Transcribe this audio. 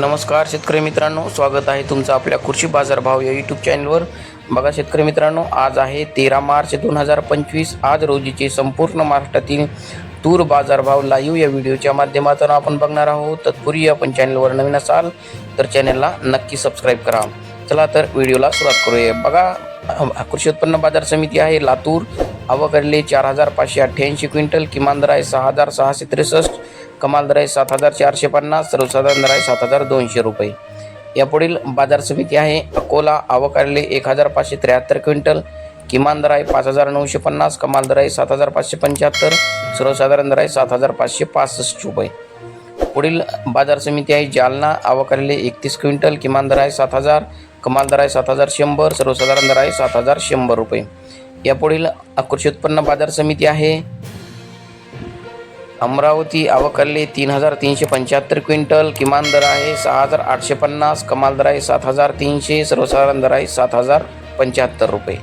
नमस्कार शेतकरी मित्रांनो. स्वागत आहे तुमचं आपल्या कृषी बाजार भाव या यूट्यूब चॅनलवर बघा शेतकरी मित्रांनो आज आहे तेरा मार्च दोन हजार पंचवीस. आज रोजीचे संपूर्ण महाराष्ट्रातील तूर बाजारभाव लाईव्ह या व्हिडिओच्या माध्यमातून आपण बघणार आहोत. तत्पूर्वी आपण चॅनलवर नवीन असाल तर चॅनलला नक्की सबस्क्राईब करा. चला तर व्हिडिओला सुरुवात करूया. बघा कृषी उत्पन्न बाजार समिती आहे लातूर. आवकडले चार हजार पाचशे अठ्ठ्याऐंशी क्विंटल किमान दर आहे सहा हजार सहाशे त्रेसष्ट. कमाल दर आहे सात हजार चारशे पन्नास सर्वसाधारण दर आहे सात हजार दोनशे रुपये. यापुढील बाजार समिती आहे अकोला आवकारले एक हजार पाचशे त्र्याहत्तर क्विंटल किमान दर आहे पाच हजार नऊशे पन्नास कमाल दर आहे सात हजार पाचशे पंच्याहत्तर सर्वसाधारण दर आहे सात हजार पाचशे पासष्ट रुपये. पुढील बाजार समिती आहे जालना आवकारले एकतीस क्विंटल किमान दर आहे सात हजार कमाल दर आहे सात हजार शंभर सर्वसाधारण दर आहे सात हजार शंभर रुपये. यापुढील कृषी उत्पन्न बाजार समिती आहे अमरावती आवकल्ले तीन हजार तीनशे पंच्याहत्तर क्विंटल किमान दर आहे सहा हजार आठशे पन्नास कमाल दर आहे सात हजार तीनशे सर्वसाधारण दर आहे सात हजार पंच्याहत्तर रुपये.